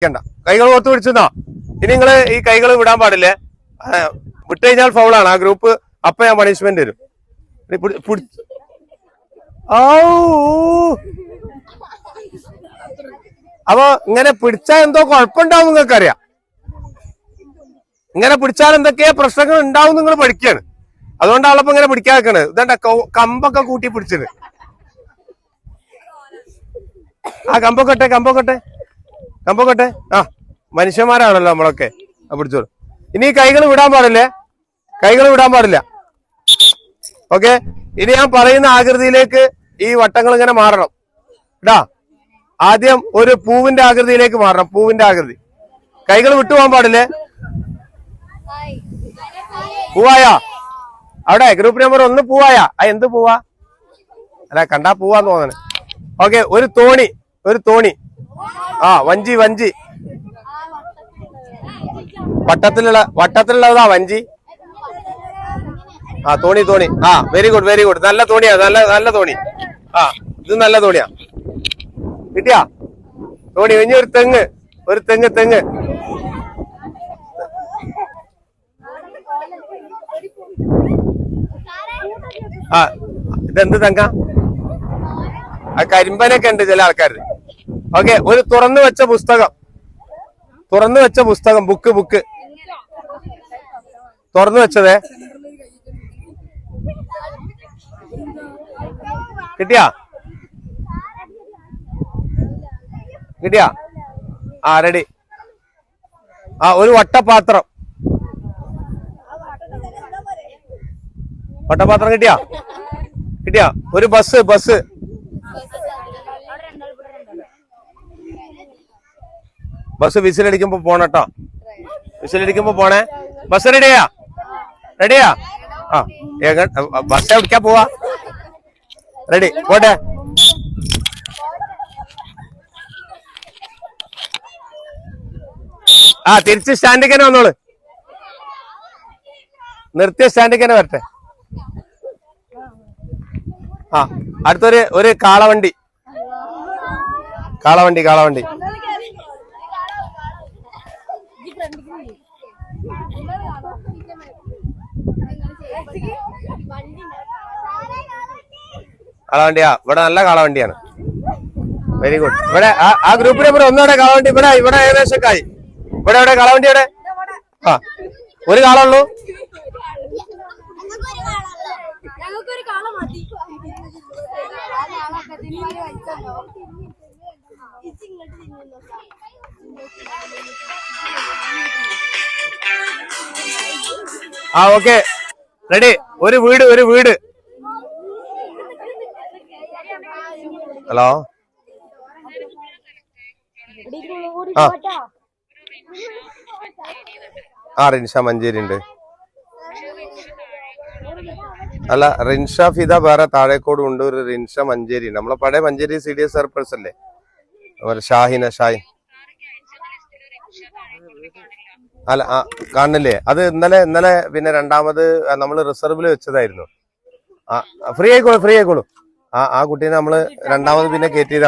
പിടിക്കണ്ട കൈകൾ ഓർത്ത് പിടിച്ചെന്നോ ഇനി നിങ്ങൾ ഈ കൈകൾ വിടാൻ പാടില്ലേ? വിട്ടുകഴിഞ്ഞാൽ വിട്ട് കഴിഞ്ഞാൽ ഫൗളാണ്. ആ ഗ്രൂപ്പ് അപ്പൊ ഞാൻ പണിഷ്മെന്റ് തരും. അപ്പൊ ഇങ്ങനെ പിടിച്ചാൽ എന്തോ കുഴപ്പമുണ്ടാവും നിങ്ങൾക്ക് അറിയാം ഇങ്ങനെ പിടിച്ചാൽ എന്തൊക്കെയാ പ്രശ്നങ്ങൾ ഉണ്ടാവും നിങ്ങൾ പഠിക്കാണ്. അതുകൊണ്ടാണ് അപ്പൊ ഇങ്ങനെ പിടിക്കാൻ വെക്കണത് ഇതണ്ട കമ്പൊക്കെ കൂട്ടി പിടിച്ചത് ആ കമ്പൊക്കെ കമ്പൊക്കെ കമ്പൊക്കെ ആ മനുഷ്യന്മാരാണല്ലോ നമ്മളൊക്കെ. പിടിച്ചോളൂ. ഇനി കൈകൾ വിടാൻ പാടില്ലേ? കൈകൾ വിടാൻ പാടില്ല. ഓക്കെ? ഇനി ഞാൻ പറയുന്ന ആകൃതിയിലേക്ക് ഈ വട്ടങ്ങൾ ഇങ്ങനെ മാറണം. ഇടാ ആദ്യം ഒരു പൂവിന്റെ ആകൃതിയിലേക്ക് മാറണം. പൂവിന്റെ ആകൃതി. കൈകൾ വിട്ടുപോകാൻ പാടില്ലേ? പൂവായ. അവിടെ ഗ്രൂപ്പ് നമ്പർ ഒന്ന് പൂവായ. ആ എന്ത് പൂവാ? അല്ല കണ്ടാ പൂവാന്ന് തോന്നണേ. ഓക്കെ ഒരു തോണി ഒരു തോണി. ആ വഞ്ചി വഞ്ചി. വട്ടത്തിലുള്ള വട്ടത്തിലുള്ളതാ വഞ്ചി. ആ തോണി തോണി. ആ വെരി ഗുഡ് വെരി ഗുഡ് നല്ല തോണിയാ നല്ല നല്ല തോണി. ആ ഇത് നല്ല തോണിയാ. കിട്ടിയാ? തോണി ഇനി ഒരു തെങ്ങ് ഒരു തെങ്ങ് തെങ്ങ്. ആ ഇതെന്ത് തങ്ക ആ കരിമ്പനൊക്കെ ഉണ്ട് ചില ആൾക്കാർ ഓക്കെ ഒരു തുറന്നു വെച്ച പുസ്തകം. തുറന്നു വെച്ച പുസ്തകം ബുക്ക് ബുക്ക് തുറന്നു വെച്ചതേ? കിട്ടിയാ? കിട്ടിയാ? ആ റെഡി ആ ഒരു വട്ടപാത്രം. വട്ടപാത്രം കിട്ടിയാ? കിട്ടിയാ? ഒരു ബസ് ബസ് ബസ് വിസിലടിക്കുമ്പോ പോണട്ടോ വിസിലടിക്കുമ്പോ പോണേ. ബസ് റെഡിയാ? റെഡിയാ? ആ ബസ് എവിടേക്കാ പോവാ? റെഡി പോട്ടെ. ആ തിരിച്ച് സ്റ്റാൻഡിൽ തന്നെ വന്നോൾ. നിർത്തിയ സ്റ്റാൻഡിൽ തന്നെ വരട്ടെ. ആ അടുത്തൊരു ഒരു കാളവണ്ടി. കാളവണ്ടി കാളവണ്ടി. കാളവണ്ടിയാ? ഇവിടെ നല്ല കാളവണ്ടിയാണ്. വെരി ഗുഡ് ഇവിടെ ആ- ഗ്രൂപ്പ് നമ്പർ ഒന്നോടെ കാളവണ്ടി ഇവിടെ ഇവിടെ ഏകദേശം കായി ഇവിടെ എവിടെ കാളവണ്ടി എവിടെ? ആ ഒരു കാളുള്ളൂ ഞങ്ങൾക്കൊരു കാള മതി. ആ ഓക്കെ റെഡി ഒരു വീട് ഒരു വീട്. ഹലോ ആ. ആ റിൻഷ മഞ്ചേരി ഉണ്ട് അല്ല റിൻഷ ഫിദ വേറെ താഴേക്കോട് ഉണ്ട് ഒരു റിൻഷ മഞ്ചേരി നമ്മളെ പഴയ മഞ്ചേരി സി ഡി എസ് സർപ്പേഴ്സ് അല്ലേ? ഷാഹിന ഷാഹിൻ അല്ല ആ കാണില്ലേ അത് ഇന്നലെ ഇന്നലെ പിന്നെ രണ്ടാമത് നമ്മൾ റിസർവിൽ വെച്ചതായിരുന്നു. ആ ഫ്രീ ആയിക്കോളൂ ഫ്രീ ആയിക്കോളൂ. ആ ആ കുട്ടീനെ നമ്മൾ രണ്ടാമത് പിന്നെ കയറ്റിയതാണ്